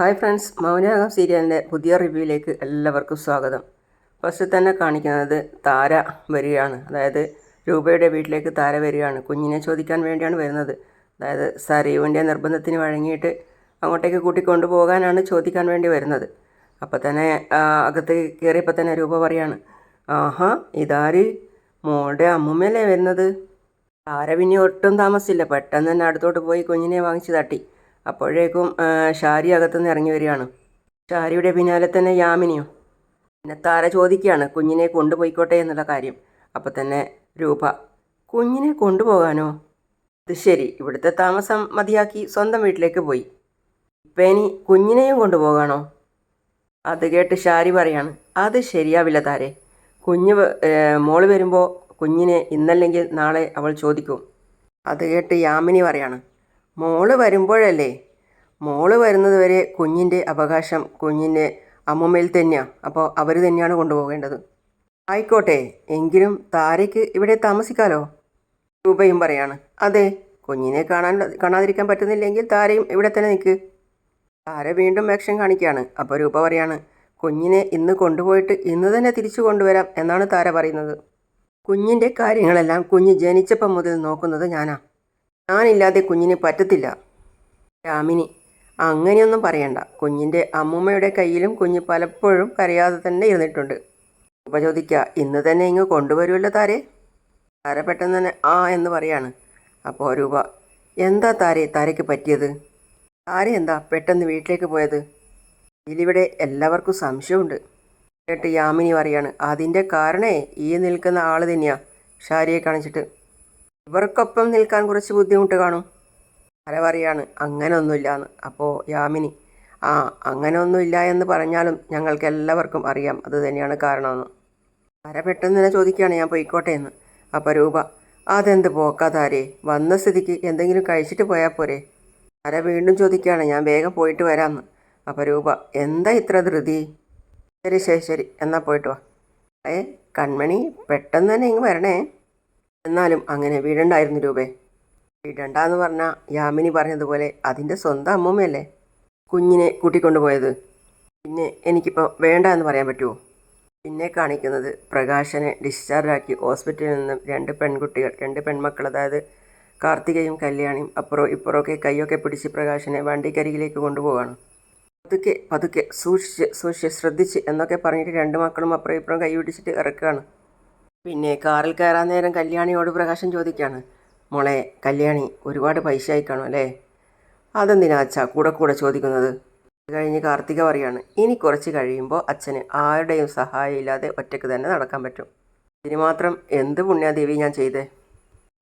Hi friends മൗനാകം സീരിയലിന്റെ പുതിയ റിവ്യൂയിലേക്ക് എല്ലാവർക്കും സ്വാഗതം. ഫസ്റ്റ് തന്നെ കാണിക്കുന്നത് താര വരികയാണ്. അതായത് രൂപയുടെ വീട്ടിലേക്ക് താര വരികയാണ്. കുഞ്ഞിനെ ചോദിക്കാൻ വേണ്ടിയാണ് വരുന്നത്. അതായത് സരീവിന്റെ നിർബന്ധത്തിന് വഴങ്ങിയിട്ട് അങ്ങോട്ടേക്ക് കൂട്ടിക്കൊണ്ടു പോകാനാണ് ചോദിക്കാൻ വേണ്ടി വരുന്നത്. അപ്പോൾ തന്നെ അകത്ത് കയറിയപ്പോൾ തന്നെ രൂപ പറയാണ് ആഹാ ഇതാര്? മോളുടെ അമ്മുമ്മയല്ലേ വരുന്നത്? താര പിന്നെ ഒട്ടും താമസിച്ചില്ല. പെട്ടെന്ന് തന്നെ അടുത്തോട്ട് പോയി കുഞ്ഞിനെ വാങ്ങിച്ച് തട്ടി. അപ്പോഴേക്കും ഷാരി അകത്തുനിന്ന് ഇറങ്ങി വരികയാണ്. ഷാരിയുടെ പിന്നാലെ തന്നെ യാമിനിയും. പിന്നെ താര ചോദിക്കുകയാണ് കുഞ്ഞിനെ കൊണ്ടുപോയിക്കോട്ടെ എന്നുള്ള കാര്യം. അപ്പോൾ തന്നെ രൂപ കുഞ്ഞിനെ കൊണ്ടുപോകാനോ? അത് ശരി ഇവിടുത്തെ താമസം മതിയാക്കി സ്വന്തം വീട്ടിലേക്ക് പോയി. ഇപ്പം ഇനി കുഞ്ഞിനെയും കൊണ്ടുപോകാനോ? അത് കേട്ട് ഷാരി പറയാണ് അത് ശരിയാവില്ല താരെ. കുഞ്ഞ് മോൾ വരുമ്പോൾ കുഞ്ഞിനെ ഇന്നല്ലെങ്കിൽ നാളെ അവൾ ചോദിക്കും. അത് കേട്ട് യാമിനി പറയാണ് മോൾ വരുമ്പോഴല്ലേ? മോൾ വരുന്നത് വരെ കുഞ്ഞിന്റെ അവകാശം കുഞ്ഞിന്റെ അമ്മമ്മയിൽ തന്നെയാണ് അപ്പോൾ അവർ തന്നെയാണ് കൊണ്ടുപോകേണ്ടത്. ആയിക്കോട്ടെ എങ്കിലും താരയ്ക്ക് ഇവിടെ താമസിക്കാലോ? രൂപയും പറയാണ്. അതെ കുഞ്ഞിനെ കാണാൻ കാണാതിരിക്കാൻ പറ്റുന്നില്ലെങ്കിൽ താരയും ഇവിടെ തന്നെ നിൽക്ക് താര വീണ്ടും വേഷം കാണിക്കുകയാണ് അപ്പോൾ രൂപ പറയാണ് കുഞ്ഞിനെ ഇന്ന് കൊണ്ടുപോയിട്ട് ഇന്ന് തന്നെ തിരിച്ചു കൊണ്ടുവരാം എന്നാണ് താര പറയുന്നത്. കുഞ്ഞിന്റെ കാര്യങ്ങളെല്ലാം കുഞ്ഞ് ജനിച്ചപ്പം മുതൽ നോക്കുന്നത് ഞാനാ. ഞാനില്ലാതെ കുഞ്ഞിന് പറ്റത്തില്ല. രാമിനി അങ്ങനെയൊന്നും പറയണ്ട. കുഞ്ഞിന്റെ അമ്മൂമ്മയുടെ കയ്യിലും കുഞ്ഞ് പലപ്പോഴും കരയാതെ തന്നെ ഇരുന്നിട്ടുണ്ട്. ഉപചോദിക്ക ഇന്ന് തന്നെ ഇങ്ങ് കൊണ്ടുവരുമല്ലോ താരെ. താര പെട്ടെന്ന് തന്നെ ആ എന്ന് പറയാണ്. അപ്പോൾ രൂപ എന്താ താരെ താരയ്ക്ക് പറ്റിയത്? താര എന്താ പെട്ടെന്ന് വീട്ടിലേക്ക് പോയത്? ഇതിലിവിടെ എല്ലാവർക്കും സംശയമുണ്ട്. കേട്ട് യാമിനി പറയാണ് അതിന്റെ കാരണേ ഈ നിൽക്കുന്ന ആൾ തന്നെയാണ് ഷാരിയെ കാണിച്ചിട്ട് ഇവർക്കൊപ്പം നിൽക്കാൻ കുറച്ച് ബുദ്ധിമുട്ട് കാണും. അല പറയാണ് അങ്ങനെ എന്ന് അപ്പോൾ യാമിനി ആ അങ്ങനെ ഒന്നുമില്ല എന്ന് പറഞ്ഞാലും ഞങ്ങൾക്ക് എല്ലാവർക്കും അറിയാം. അത് തന്നെയാണ് കാരണമെന്ന്. അര പെട്ടെന്ന് തന്നെ ചോദിക്കുകയാണ് ഞാൻ പോയിക്കോട്ടെ എന്ന്. അപ്പോൾ രൂപ അതെന്ത് പോക്കാതാരേ? വന്ന സ്ഥിതിക്ക് എന്തെങ്കിലും കഴിച്ചിട്ട് പോയാൽ പോരെ? അര വീണ്ടും ചോദിക്കുകയാണ് ഞാൻ വേഗം പോയിട്ട് വരാമെന്ന്. അപ്പോൾ രൂപ എന്താ ഇത്ര ധൃതി? ശരി ശരി ശരി. എന്നാൽ പോയിട്ട് വാ. ഏ കൺമണി പെട്ടെന്ന് തന്നെ ഇങ്ങ് വരണേ. എന്നാലും അങ്ങനെ വീടണ്ടായിരുന്നു രൂപേ. വീടണ്ടെന്ന് പറഞ്ഞാൽ യാമിനി പറഞ്ഞതുപോലെ അതിന്റെ സ്വന്തം അമ്മൂമ്മയല്ലേ? കുഞ്ഞിനെ കൂട്ടിക്കൊണ്ടുപോയത്. പിന്നെ എനിക്കിപ്പോൾ വേണ്ട എന്ന് പറയാൻ പറ്റുമോ പിന്നെ കാണിക്കുന്നത് പ്രകാശനെ ഡിസ്ചാർജാക്കി ഹോസ്പിറ്റലിൽ നിന്നും രണ്ട് പെൺകുട്ടികൾ രണ്ട് പെൺമക്കൾ അതായത് കാർത്തികയും കല്യാണിയും അപ്പുറം ഇപ്പുറമൊക്കെ കൈയൊക്കെ പിടിച്ച് പ്രകാശനെ വണ്ടിക്കരികിലേക്ക് കൊണ്ടുപോവാണ്. പതുക്കെ പതുക്കെ സൂക്ഷിച്ച് സൂക്ഷിച്ച് ശ്രദ്ധിച്ച് എന്നൊക്കെ പറഞ്ഞിട്ട് രണ്ട് മക്കളും അപ്പുറം ഇപ്പുറം കൈ പിടിച്ചിട്ട് ഇറക്കുകയാണ് പിന്നെ കാറിൽ കയറാൻ നേരം കല്യാണിയോട് പ്രകാശം ചോദിക്കുകയാണ് മോളെ കല്യാണി ഒരുപാട് പൈസ അയക്കണം അല്ലേ? അതെന്തിനാ അച്ഛ? കൂടെ കൂടെ ചോദിക്കുന്നത്. കഴിഞ്ഞ് കാർത്തിക പറയാണ് ഇനി കുറച്ച് കഴിയുമ്പോൾ അച്ഛന് ആരുടെയും സഹായം ഇല്ലാതെ ഒറ്റയ്ക്ക് തന്നെ നടക്കാൻ പറ്റും. ഇതിന് മാത്രം എന്ത് പുണ്യാദേവി ഞാൻ ചെയ്തേ?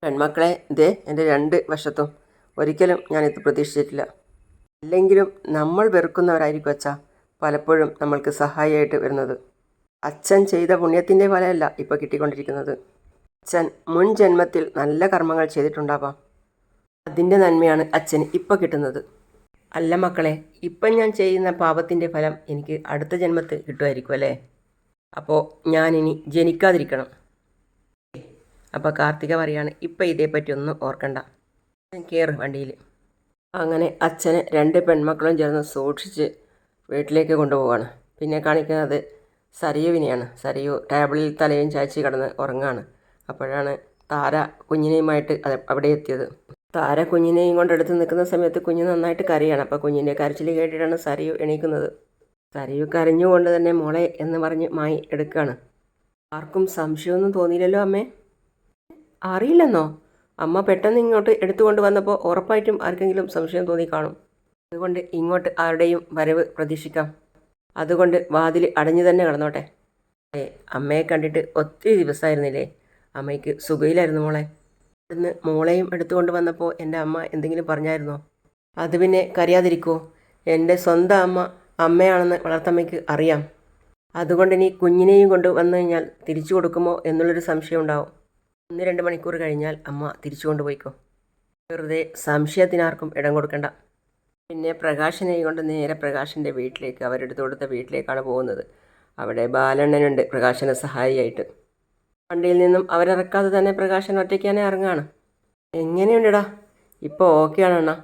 പെൺമക്കളെ ഇതേ എന്റെ രണ്ട് വശത്തും. ഒരിക്കലും ഞാനിത് പ്രതീക്ഷിച്ചിട്ടില്ല. അല്ലെങ്കിലും നമ്മൾ വെറുക്കുന്നവരായിരിക്കും അച്ഛ പലപ്പോഴും നമ്മൾക്ക് സഹായമായിട്ട് വരുന്നത്. അച്ഛൻ ചെയ്ത പുണ്യത്തിന്റെ ഫലമല്ല ഇപ്പോൾ കിട്ടിക്കൊണ്ടിരിക്കുന്നത്. അച്ഛൻ മുൻ ജന്മത്തിൽ നല്ല കർമ്മങ്ങൾ ചെയ്തിട്ടുണ്ടാവാം. അതിന്റെ നന്മയാണ് അച്ഛന് ഇപ്പോൾ കിട്ടുന്നത്. അല്ല മക്കളെ ഇപ്പം ഞാൻ ചെയ്യുന്ന പാപത്തിന്റെ ഫലം എനിക്ക് അടുത്ത ജന്മത്തിൽ കിട്ടുമായിരിക്കും അല്ലേ? അപ്പോൾ ഞാനിനി ജനിക്കാതിരിക്കണം. അപ്പോൾ കാർത്തിക പറയാണ് ഇപ്പം ഇതേപ്പറ്റി ഒന്നും ഓർക്കണ്ട. കയറ് വണ്ടിയിൽ അങ്ങനെ അച്ഛനെ രണ്ട് പെൺമക്കളും ചേർന്ന് സൂക്ഷിച്ച് വീട്ടിലേക്ക് കൊണ്ടുപോവാണ്. പിന്നെ കാണിക്കുന്നത് സരയുവിനെയാണ് സരയു ടേബിളിൽ തലയും ചാച്ചി കിടന്ന് ഉറങ്ങാണ്. അപ്പോഴാണ് താര കുഞ്ഞിനെയുമായിട്ട് അവിടെ എത്തിയത്. താര കുഞ്ഞിനെയും കൊണ്ട് എടുത്ത് നിൽക്കുന്ന സമയത്ത് കുഞ്ഞ് നന്നായിട്ട് കരയാണ്. അപ്പോൾ കുഞ്ഞിന്റെ കരച്ചിൽ കേട്ടിട്ടാണ് സരയു എണീക്കുന്നത്. സരയു കരഞ്ഞുകൊണ്ട് തന്നെ മോളെ എന്ന് പറഞ്ഞ് മായി എടുക്കുകയാണ്. ആർക്കും സംശയമൊന്നും തോന്നിയില്ലല്ലോ അമ്മേ. അറിയില്ലെന്നോ? അമ്മ പെട്ടെന്ന് ഇങ്ങോട്ട് എടുത്തുകൊണ്ട് വന്നപ്പോൾ ഉറപ്പായിട്ടും ആർക്കെങ്കിലും സംശയം തോന്നി കാണും. അതുകൊണ്ട് ഇങ്ങോട്ട് ആരുടെയും വരവ് പ്രതീക്ഷിക്കാം. അതുകൊണ്ട് വാതിൽ അടഞ്ഞു തന്നെ കിടന്നോട്ടെ. ഏ അമ്മയെ കണ്ടിട്ട് ഒത്തിരി ദിവസമായിരുന്നില്ലേ അമ്മയ്ക്ക് സുഖയിലായിരുന്നു മോളെ. ഇന്ന് മോളെയും എടുത്തുകൊണ്ട് വന്നപ്പോൾ എന്റെ അമ്മ എന്തെങ്കിലും പറഞ്ഞായിരുന്നോ? അത് പിന്നെ കരയാതിരിക്കുമോ എന്റെ സ്വന്തം അമ്മ അമ്മയാണെന്ന് വളർത്തമ്മയ്ക്ക് അറിയാം. അതുകൊണ്ട് ഇനി കുഞ്ഞിനെയും കൊണ്ട് വന്നു കഴിഞ്ഞാൽ തിരിച്ചു കൊടുക്കുമോ എന്നുള്ളൊരു സംശയം ഉണ്ടാവും. ഒന്ന് രണ്ട് മണിക്കൂർ കഴിഞ്ഞാൽ അമ്മ തിരിച്ചു കൊണ്ടുപോയിക്കോ. വെറുതെ സംശയത്തിനാർക്കും ഇടം കൊടുക്കണ്ട. പിന്നെ പ്രകാശനെ കൊണ്ട് നേരെ പ്രകാശന്റെ വീട്ടിലേക്ക് അവരെടുത്ത് കൊടുത്ത വീട്ടിലേക്കാണ് പോകുന്നത്. അവിടെ ബാലണ്ണനുണ്ട് പ്രകാശനെ സഹായിയായിട്ട്. വണ്ടിയിൽ നിന്നും അവരിറക്കാതെ തന്നെ പ്രകാശൻ ഒറ്റയ്ക്ക് തന്നെ ഇറങ്ങാണ്. എങ്ങനെയുണ്ടെടാ? ഇപ്പോൾ ഓക്കെ അണ്ണാ.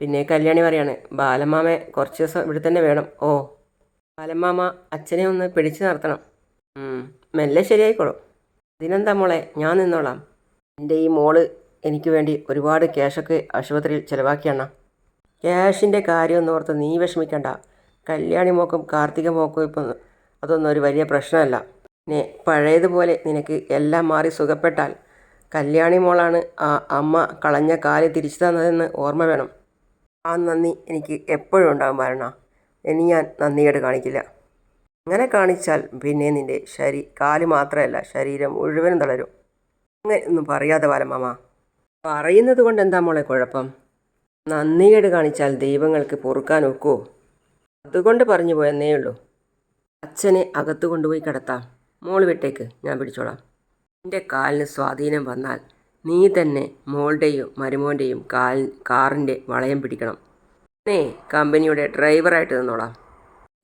പിന്നെ കല്യാണി പറയാണ് ബാലമ്മാമെ കുറച്ച് ദിവസം ഇവിടെ തന്നെ വേണം. ഓ ബാലമാമ അച്ഛനെ ഒന്ന് പിടിച്ചു നിർത്തണം. മെല്ലെ ശരിയായിക്കോളും. അതിനെന്താ മോളെ ഞാൻ നിന്നോളാം. എന്റെ ഈ മോൾ എനിക്ക് വേണ്ടി ഒരുപാട് ക്യാഷൊക്കെ ആശുപത്രിയിൽ ചിലവാക്കിയണ്ണ. ക്യാഷിന്റെ കാര്യമൊന്നും ഓർത്ത് നീ വിഷമിക്കണ്ട. കല്യാണി മോക്കും കാർത്തിക മോക്കും ഇപ്പം അതൊന്നും ഒരു വലിയ പ്രശ്നമല്ല. പിന്നെ പഴയതുപോലെ നിനക്ക് എല്ലാം മാറി സുഖപ്പെട്ടാൽ കല്യാണി മോളാണ് ആ അമ്മ കളഞ്ഞ കാൽ തിരിച്ചു തന്നതെന്ന് ഓർമ്മ വേണം. ആ നന്ദി എനിക്ക് എപ്പോഴും ഉണ്ടാകും ഭരണ ഇനി ഞാൻ നന്ദികേട് കാണിക്കില്ല. അങ്ങനെ കാണിച്ചാൽ പിന്നെ നിന്റെ ശരി കാൽ മാത്രമല്ല ശരീരം മുഴുവനും തളരും. അങ്ങനെ ഒന്നും പറയാതെ ബാലമാമ പറയുന്നത് കൊണ്ട് എന്താ മോളെ കുഴപ്പം? നന്ദികേട് കാണിച്ചാൽ ദൈവങ്ങൾക്ക് പൊറുക്കാൻ ഒക്കുമോ അതുകൊണ്ട് പറഞ്ഞു പോയെന്നേ ഉള്ളൂ. അച്ഛനെ അകത്തു കൊണ്ടുപോയി കിടത്താം. മോൾ വിട്ടേക്ക് ഞാൻ പിടിച്ചോളാം. എന്റെ കാലിന് സ്വാധീനം വന്നാൽ നീ തന്നെ മോളുടെയും മരുമോന്റെയും കാൽ കാറിന്റെ വളയം പിടിക്കണം. നേ കമ്പനിയുടെ ഡ്രൈവറായിട്ട് നിന്നോളാം.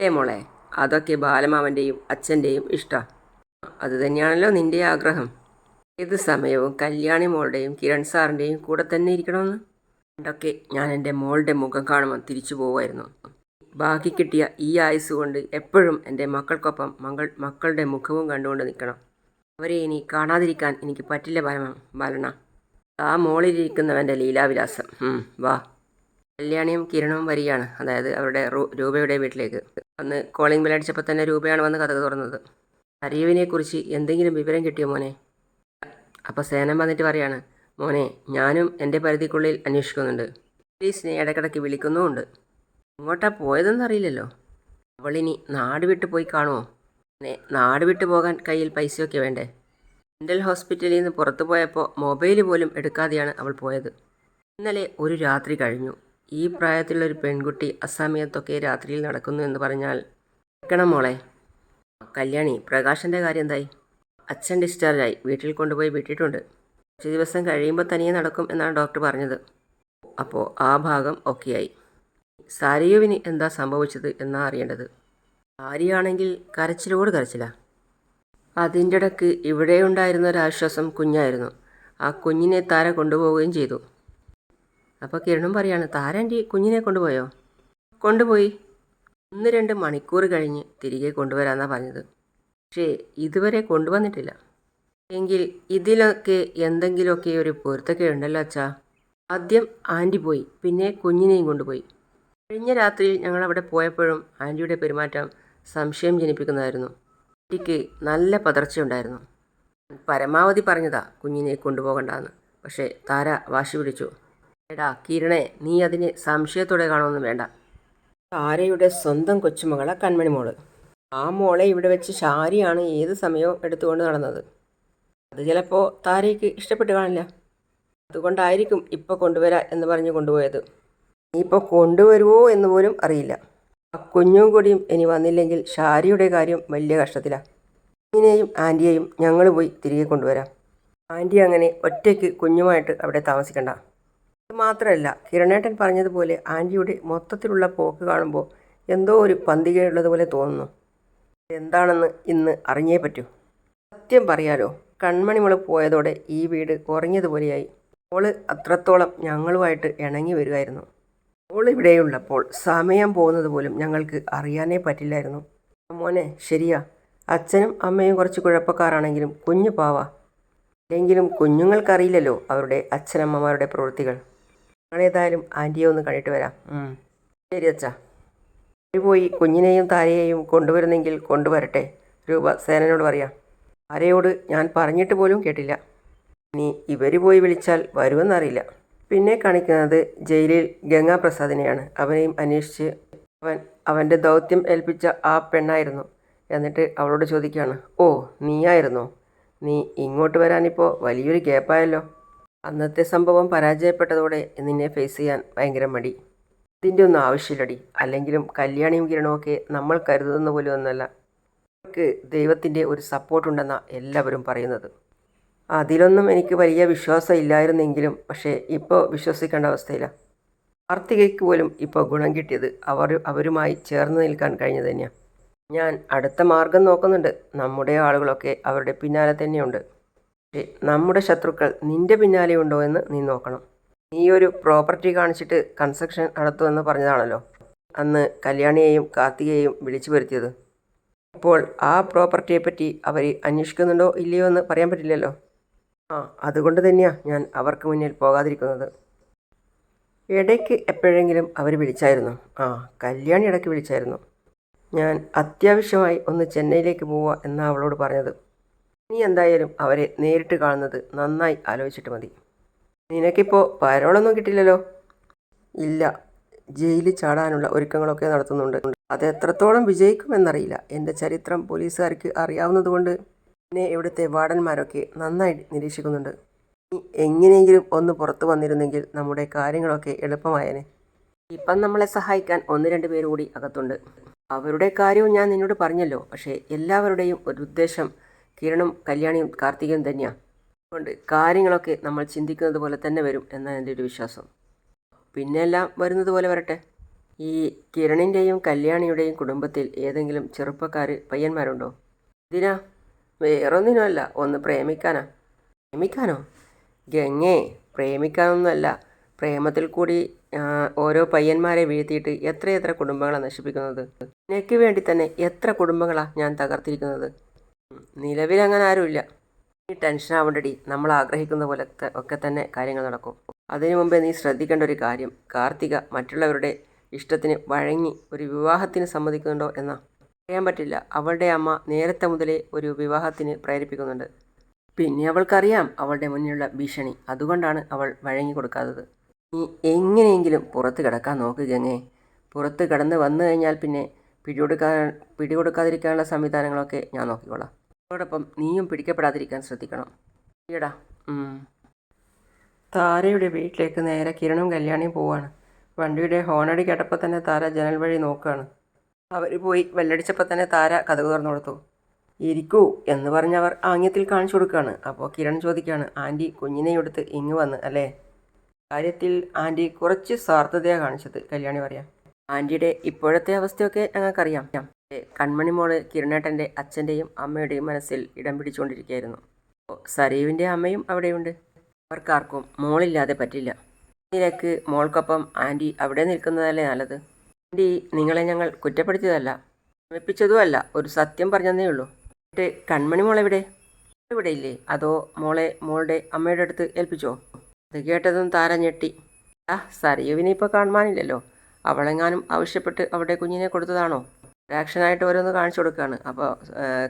ഏ മോളെ അതൊക്കെ ബാലമാവന്റെയും അച്ഛന്റെയും ഇഷ്ടം. അത് തന്നെയാണല്ലോ നിന്റെ ആഗ്രഹം. ഏത് സമയവും കല്യാണി മോളുടെയും കിരൺ സാറിന്റെയും കൂടെ തന്നെ ഇരിക്കണമെന്ന്? പണ്ടൊക്കെ ഞാൻ എന്റെ മോളുടെ മുഖം കാണുമ്പോൾ തിരിച്ചു പോവായിരുന്നു ബാക്കി കിട്ടിയ ഈ ആയുസ് കൊണ്ട് എപ്പോഴും എന്റെ മക്കൾക്കൊപ്പം മകൾ മക്കളുടെ മുഖവും കണ്ടുകൊണ്ട് നിൽക്കണം. അവരെ ഇനി കാണാതിരിക്കാൻ എനിക്ക് പറ്റില്ല ബാലമ ബാലണ ആ മോളിലിരിക്കുന്നവന്റെ ലീലാവിലാസം. വാ. കല്യാണിയും കിരണവും വരികയാണ്. അതായത് അവരുടെ രൂപയുടെ വീട്ടിലേക്ക്. അന്ന് കോളിംഗ് ബെൽ തന്നെ രൂപയാണ് വന്ന് കഥ തുറന്നത്. അരിയുവിനെ കുറിച്ച് എന്തെങ്കിലും വിവരം കിട്ടിയോ മോനെ? അപ്പോൾ സേനം വന്നിട്ട് പറയാണ് മോനെ ഞാനും എന്റെ പരിധിക്കുള്ളിൽ അന്വേഷിക്കുന്നുണ്ട്. പോലീസിനെ ഇടയ്ക്കിടയ്ക്ക് വിളിക്കുന്നുമുണ്ട്. എങ്ങോട്ടാ പോയതെന്ന് അറിയില്ലല്ലോ. അവളിനി നാട് വിട്ട് പോയി കാണുമോ? നാട് വിട്ട് പോകാൻ കയ്യിൽ പൈസയൊക്കെ വേണ്ടേ? മെന്റൽ ഹോസ്പിറ്റലിൽ നിന്ന് പുറത്തു പോയപ്പോൾ മൊബൈൽ പോലും എടുക്കാതെയാണ് അവൾ പോയത്. ഇന്നലെ ഒരു രാത്രി കഴിഞ്ഞു. ഈ പ്രായത്തിലുള്ളൊരു പെൺകുട്ടി അസമയത്തൊക്കെ രാത്രിയിൽ നടക്കുന്നു എന്ന് പറഞ്ഞാൽ കേൾക്കണം മോളെ. കല്യാണി പ്രകാശന്റെ കാര്യം എന്തായി? അച്ഛൻ ഡിസ്ചാർജായി വീട്ടിൽ കൊണ്ടുപോയി വിട്ടിട്ടുണ്ട്. കുറച്ച് ദിവസം കഴിയുമ്പോൾ തനിയെ നടക്കും എന്നാണ് ഡോക്ടർ പറഞ്ഞത്. അപ്പോൾ ആ ഭാഗം ഓക്കെയായി. സാരിയുവിന് എന്താ സംഭവിച്ചത് എന്നാ അറിയേണ്ടത്? സാരിയാണെങ്കിൽ കരച്ചിലോട് കരച്ചില. അതിന്റെ ഇടയ്ക്ക് ഇവിടെ ഉണ്ടായിരുന്ന ഒരാശ്വാസം കുഞ്ഞായിരുന്നു. ആ കുഞ്ഞിനെ താര കൊണ്ടുപോവുകയും ചെയ്തു. അപ്പോൾ കിരണും പറയാണ് താരന്റെ കുഞ്ഞിനെ കൊണ്ടുപോയോ? കൊണ്ടുപോയി. ഒന്ന് രണ്ട് മണിക്കൂർ കഴിഞ്ഞ് തിരികെ കൊണ്ടുവരാമെന്നാണ് പറഞ്ഞത്. പക്ഷേ ഇതുവരെ കൊണ്ടുവന്നിട്ടില്ല. എങ്കിൽ ഇതിലൊക്കെ എന്തെങ്കിലുമൊക്കെ ഒരു പൊരുത്തക്കേട് ഉണ്ടല്ലോ അച്ഛാ. ആദ്യം ആന്റി പോയി പിന്നെ കുഞ്ഞിനെയും കൊണ്ടുപോയി. കഴിഞ്ഞ രാത്രിയിൽ ഞങ്ങൾ അവിടെ പോയപ്പോഴും ആന്റിയുടെ പെരുമാറ്റം സംശയം ജനിപ്പിക്കുന്നതായിരുന്നു. ആന്റിക്ക് നല്ല പതർച്ചയുണ്ടായിരുന്നു. പരമാവധി പറഞ്ഞതാ കുഞ്ഞിനെ കൊണ്ടുപോകണ്ടെന്ന്. പക്ഷേ താര വാശി പിടിച്ചു. എടാ കിരണേ നീ അതിനെ സംശയത്തോടെ കാണുമൊന്നും വേണ്ട. താരയുടെ സ്വന്തം കൊച്ചുമകളെ കൺമണി മോൾ ആ മോളെ ഇവിടെ വെച്ച് ശാരിയാണ് ഏത് സമയവും എടുത്തുകൊണ്ട് നടന്നത്. ചിലപ്പോൾ താരയ്ക്ക് ഇഷ്ടപ്പെട്ട് കാണില്ല. അതുകൊണ്ടായിരിക്കും ഇപ്പോൾ കൊണ്ടുവരാ എന്ന് പറഞ്ഞ് കൊണ്ടുപോയത്. ഇനിയിപ്പോൾ കൊണ്ടുവരുമോ എന്ന് പോലും അറിയില്ല. ആ കുഞ്ഞും കൂടിയും ഇനി വന്നില്ലെങ്കിൽ ഷാരിയുടെ കാര്യം വലിയ കഷ്ടത്തിലാണ് കുഞ്ഞിനെയും ആന്റിയെയും ഞങ്ങൾ പോയി തിരികെ കൊണ്ടുവരാം. ആന്റി അങ്ങനെ ഒറ്റയ്ക്ക് കുഞ്ഞുമായിട്ട് അവിടെ താമസിക്കണ്ട. അത് മാത്രമല്ല കിരണേട്ടൻ പറഞ്ഞതുപോലെ ആന്റിയുടെ മൊത്തത്തിലുള്ള പോക്ക് കാണുമ്പോൾ എന്തോ ഒരു പന്തികയുള്ളതുപോലെ തോന്നുന്നു. എന്താണെന്ന് ഇന്ന് അറിഞ്ഞേ പറ്റൂ. സത്യം പറയാലോ കൺമണി മോൾ പോയതോടെ ഈ വീട് കുറഞ്ഞതുപോലെയായി. അവൾ അത്രത്തോളം ഞങ്ങളുമായിട്ട് ഇണങ്ങി വരുമായിരുന്നു മോൾ ഇവിടെയുള്ളപ്പോൾ സമയം പോകുന്നത് പോലും ഞങ്ങൾക്ക് അറിയാനേ പറ്റില്ലായിരുന്നു. മോനെ ശരിയാ. അച്ഛനും അമ്മയും കുറച്ച് കുഴപ്പക്കാരാണെങ്കിലും കുഞ്ഞു പാവാ. എങ്കിലും കുഞ്ഞുങ്ങൾക്കറിയില്ലല്ലോ അവരുടെ അച്ഛനമ്മമാരുടെ പ്രവൃത്തികൾ. ഞങ്ങളേതായാലും ആന്റിയെ ഒന്ന് കണ്ടിട്ട് വരാം. ശരി അച്ഛാ. പോയി കുഞ്ഞിനെയും താരയെയും കൊണ്ടുവരുന്നെങ്കിൽ കൊണ്ടുവരട്ടെ. രൂപ സേനനോട് പറയാം. ആരെയോട് ഞാൻ പറഞ്ഞിട്ട് പോലും കേട്ടില്ല. ഇനി ഇവർ പോയി വിളിച്ചാൽ വരുമെന്നറിയില്ല. പിന്നെ കാണിക്കുന്നത് ജയിലിൽ ഗംഗാപ്രസാദിനെയാണ്. അവനെയും അന്വേഷിച്ച് അവൻ അവന്റെ ദൗത്യം ഏൽപ്പിച്ച ആ പെണ്ണായിരുന്നു. എന്നിട്ട് അവളോട് ചോദിക്കുകയാണ് ഓ നീയായിരുന്നോ? നീ ഇങ്ങോട്ട് വരാനിപ്പോൾ വലിയൊരു ഗ്യാപ്പായല്ലോ. അന്നത്തെ സംഭവം പരാജയപ്പെട്ടതോടെ നിന്നെ ഫേസ് ചെയ്യാൻ ഭയങ്കര മടി. ഇതിന്റെ ഒന്നും ആവശ്യമില്ലടി. അല്ലെങ്കിലും കല്യാണിയും കിരണമൊക്കെ നമ്മൾ കരുതുന്ന ഒന്നല്ല. അവർക്ക് ദൈവത്തിന്റെ ഒരു സപ്പോർട്ടുണ്ടെന്ന എല്ലാവരും പറയുന്നത്. അതിലൊന്നും എനിക്ക് വലിയ വിശ്വാസം ഇല്ലായിരുന്നെങ്കിലും പക്ഷേ ഇപ്പോൾ വിശ്വസിക്കേണ്ട അവസ്ഥയില്ല കാർത്തികയ്ക്ക് പോലും ഇപ്പോൾ ഗുണം കിട്ടിയത് അവർ അവരുമായി ചേർന്ന് നിൽക്കാൻ കഴിഞ്ഞത് തന്നെയാണ് ഞാൻ അടുത്ത മാർഗം നോക്കുന്നുണ്ട്. നമ്മുടെ ആളുകളൊക്കെ അവരുടെ പിന്നാലെ തന്നെയുണ്ട്. പക്ഷേ നമ്മുടെ ശത്രുക്കൾ നിന്റെ പിന്നാലെ ഉണ്ടോ എന്ന് നീ നോക്കണം. നീ ഒരു പ്രോപ്പർട്ടി കാണിച്ചിട്ട് കൺസ്ട്രക്ഷൻ നടത്തുമെന്ന് പറഞ്ഞതാണല്ലോ. അന്ന് കല്യാണിയെയും കാർത്തികയെയും വിളിച്ചു വരുത്തിയത്. ഇപ്പോൾ ആ പ്രോപ്പർട്ടിയെ പറ്റി അവർ അന്വേഷിക്കുന്നുണ്ടോ ഇല്ലയോ എന്ന് പറയാൻ പറ്റില്ലല്ലോ? ആ അതുകൊണ്ട് തന്നെയാണ് ഞാൻ അവർക്ക് മുന്നിൽ പോകാതിരിക്കുന്നത്. ഇടയ്ക്ക് എപ്പോഴെങ്കിലും അവർ വിളിച്ചായിരുന്നു. ആ കല്യാണി ഇടയ്ക്ക് വിളിച്ചായിരുന്നു. ഞാൻ അത്യാവശ്യമായി ഒന്ന് ചെന്നൈയിലേക്ക് പോവുക എന്നാണ് അവളോട് പറഞ്ഞത്. നീ എന്തായാലും അവരെ നേരിട്ട് കാണുന്നത് നന്നായി ആലോചിച്ചിട്ട് മതി. നിനക്കിപ്പോൾ പരോളൊന്നും കിട്ടില്ലല്ലോ? ഇല്ല ജയിലിൽ ചാടാനുള്ള ഒരുക്കങ്ങളൊക്കെ നടത്തുന്നുണ്ട്. അത് എത്രത്തോളം വിജയിക്കുമെന്നറിയില്ല. എന്റെ ചരിത്രം പോലീസുകാർക്ക് അറിയാവുന്നതുകൊണ്ട് എന്നെ ഇവിടുത്തെ വാർഡന്മാരൊക്കെ നന്നായി നിരീക്ഷിക്കുന്നുണ്ട്. എങ്ങനെയെങ്കിലും ഒന്ന് പുറത്തു വന്നിരുന്നെങ്കിൽ നമ്മുടെ കാര്യങ്ങളൊക്കെ എളുപ്പമായേനെ. ഇപ്പം നമ്മളെ സഹായിക്കാൻ ഒന്ന് രണ്ട് പേര് കൂടി അകത്തുണ്ട്. അവരുടെ കാര്യവും ഞാൻ നിന്നോട് പറഞ്ഞല്ലോ. പക്ഷേ എല്ലാവരുടെയും ഒരു ഉദ്ദേശം കിരണും കല്യാണിയും കാർത്തികയും തന്നെയാണ് അതുകൊണ്ട് കാര്യങ്ങളൊക്കെ നമ്മൾ ചിന്തിക്കുന്നത് പോലെ തന്നെ വരും എന്നാണ് എന്റെ ഒരു വിശ്വാസം. പിന്നെ എല്ലാം വരുന്നത് പോലെ വരട്ടെ. ഈ കിരണിന്റെയും കല്യാണിയുടെയും കുടുംബത്തിൽ ഏതെങ്കിലും ചെറുപ്പക്കാർ പയ്യന്മാരുണ്ടോ? ഇതിനാ വേറൊന്നിനല്ല ഒന്ന് പ്രേമിക്കാനാ. പ്രേമിക്കാനോ? ഗംഗേ പ്രേമിക്കാനൊന്നുമല്ല. പ്രേമത്തിൽ കൂടി ഓരോ പയ്യന്മാരെ വീഴ്ത്തിയിട്ട് എത്രയെത്ര കുടുംബങ്ങളാണ് നശിപ്പിക്കുന്നത്? നിനക്ക് വേണ്ടി തന്നെ എത്ര കുടുംബങ്ങളാണ് ഞാൻ തകർത്തിരിക്കുന്നത്? നിലവിൽ അങ്ങനെ ആരുമില്ല നീ ടെൻഷൻ ആവണ്ടടി നമ്മൾ ആഗ്രഹിക്കുന്ന പോലെ ഒക്കെ തന്നെ കാര്യങ്ങൾ നടക്കും. അതിനു മുമ്പേ നീ ശ്രദ്ധിക്കേണ്ട ഒരു കാര്യം. കാർത്തിക മറ്റുള്ളവരുടെ ഇഷ്ടത്തിന് വഴങ്ങി ഒരു വിവാഹത്തിന് സമ്മതിക്കുന്നുണ്ടോ എന്ന? പറയാൻ പറ്റില്ല. അവളുടെ അമ്മ നേരത്തെ മുതലേ ഒരു വിവാഹത്തിന് പ്രേരിപ്പിക്കുന്നുണ്ട്. പിന്നെ അവൾക്കറിയാം അവളുടെ മുന്നിലുള്ള ഭീഷണി. അതുകൊണ്ടാണ് അവൾ വഴങ്ങി കൊടുക്കാത്തത്. നീ എങ്ങനെയെങ്കിലും പുറത്ത് കിടക്കാൻ നോക്കുകങ്ങേ പുറത്ത് കടന്ന് വന്നു കഴിഞ്ഞാൽ പിന്നെ പിടികൊടുക്കാൻ പിടികൊടുക്കാതിരിക്കാനുള്ള സംവിധാനങ്ങളൊക്കെ ഞാൻ നോക്കിക്കോളാം. അതോടൊപ്പം നീയും പിടിക്കപ്പെടാതിരിക്കാൻ ശ്രദ്ധിക്കണം. ഈടാ താരയുടെ വീട്ടിലേക്ക് നേരെ കിരണും കല്യാണിയും പോവാണ്. വണ്ടിയുടെ ഹോണടി കേട്ടപ്പോൾ തന്നെ താര ജനൽ വഴി നോക്കുകയാണ് അവർ പോയി വെല്ലടിച്ചപ്പോൾ തന്നെ താര കഥകു തുറന്നു കൊടുത്തു. ഇരിക്കൂ എന്ന് പറഞ്ഞവർ ആംഗ്യത്തിൽ കാണിച്ചു കൊടുക്കുകയാണ്. അപ്പോൾ കിരൺ ചോദിക്കുകയാണ് ആന്റി കുഞ്ഞിനെ എടുത്ത് ഇങ്ങ് വന്ന് അല്ലേ? കാര്യത്തിൽ ആന്റി കുറച്ച് സ്വാർത്ഥതയാണ് കാണിച്ചത് കല്യാണി പറയാം. ആന്റിയുടെ ഇപ്പോഴത്തെ അവസ്ഥയൊക്കെ ഞങ്ങൾക്കറിയാം. കൺമണി മോൾ കിരണേട്ടന്റെ അച്ഛന്റെയും അമ്മയുടെയും മനസ്സിൽ ഇടം പിടിച്ചുകൊണ്ടിരിക്കുകയായിരുന്നു. സരീവിന്റെ അമ്മയും അവിടെയുണ്ട്. അവർക്കാർക്കും മോളില്ലാതെ പറ്റില്ല. നിനക്ക് മോൾക്കൊപ്പം ആന്റി അവിടെ നിൽക്കുന്നതല്ലേ നല്ലത്? ആന്റി നിങ്ങളെ ഞങ്ങൾ കുറ്റപ്പെടുത്തിയതല്ല ശ്രമിപ്പിച്ചതുമല്ല ഒരു സത്യം പറഞ്ഞതേ ഉള്ളൂ. എന്നിട്ട് കൺമണി മോളെവിടെ ഇവിടെ ഇല്ലേ? അതോ മോളെ മോളുടെ അമ്മയുടെ അടുത്ത് ഏൽപ്പിച്ചോ? അത് കേട്ടതും താര ഞെട്ടി. ആ സരയുവിനെ ഇപ്പോൾ കാണുവാനില്ലല്ലോ. അവളെങ്ങാനും ആവശ്യപ്പെട്ട് അവിടെ കുഞ്ഞിനെ കൊടുത്തതാണോ? ആക്ഷനായിട്ട് ഓരോന്ന് കാണിച്ചു കൊടുക്കുകയാണ് അപ്പോൾ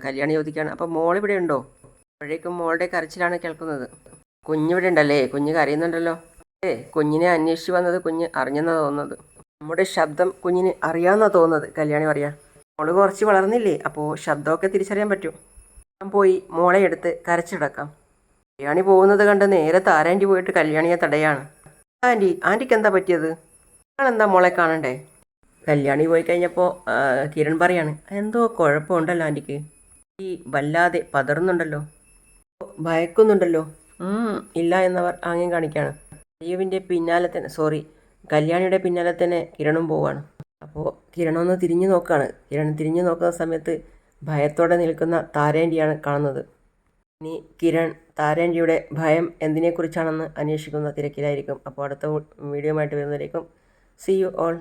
കല്യാണി ചോദിക്കുകയാണ് അപ്പോൾ മോളിവിടെ ഉണ്ടോ? അപ്പോഴേക്കും മോളുടെ കരച്ചിലാണ് കേൾക്കുന്നത്. കുഞ്ഞിവിടെ ഉണ്ടല്ലേ കുഞ്ഞ് കരയുന്നുണ്ടല്ലോ. ഏ കുഞ്ഞിനെ അന്വേഷിച്ച് വന്നത് കുഞ്ഞ് അറിഞ്ഞെന്നാ തോന്നുന്നത്. നമ്മുടെ ശബ്ദം കുഞ്ഞിന് അറിയാമെന്നാ തോന്നുന്നത്. കല്യാണി പറയാ. മോൾ കുറച്ച് വളർന്നില്ലേ അപ്പോൾ ശബ്ദമൊക്കെ തിരിച്ചറിയാൻ പറ്റും. ഞാൻ പോയി മോളെ എടുത്ത് കരച്ചിടക്കാം കല്യാണി പോകുന്നത് കണ്ട് നേരെ താരാന്റി പോയിട്ട് കല്യാണിയെ തടയാണ്. ആന്റി ആന്റിക്ക് എന്താ പറ്റിയത്? നിങ്ങളെന്താ മോളെ കാണണ്ടേ? കല്യാണി പോയി കഴിഞ്ഞപ്പോൾ കിരൺ പറയാണ് എന്തോ കുഴപ്പമുണ്ടല്ലോ ആന്റിക്ക് ഈ വല്ലാതെ പതറുന്നുണ്ടല്ലോ. ഭയക്കുന്നുണ്ടല്ലോ. ഇല്ല എന്നവർ ആംഗ്യം കാണിക്കുകയാണ് അയ്യുവിന്റെ പിന്നാലെ തന്നെ സോറി കല്യാണിയുടെ പിന്നാലെ തന്നെ കിരണും പോവുകയാണ്. അപ്പോൾ കിരണമൊന്ന് തിരിഞ്ഞു നോക്കുകയാണ് കിരൺ തിരിഞ്ഞു നോക്കുന്ന സമയത്ത് ഭയത്തോടെ നിൽക്കുന്ന താരേന്റെയാണ് കാണുന്നത്. ഇനി കിരൺ താരേന്റെയുടെ ഭയം എന്തിനെക്കുറിച്ചാണെന്ന് അന്വേഷിക്കുന്ന തിരക്കിലായിരിക്കും. അപ്പോൾ അടുത്ത വീഡിയോ ആയിട്ട് വരുന്നതിലേക്കും സി യു ഓൾ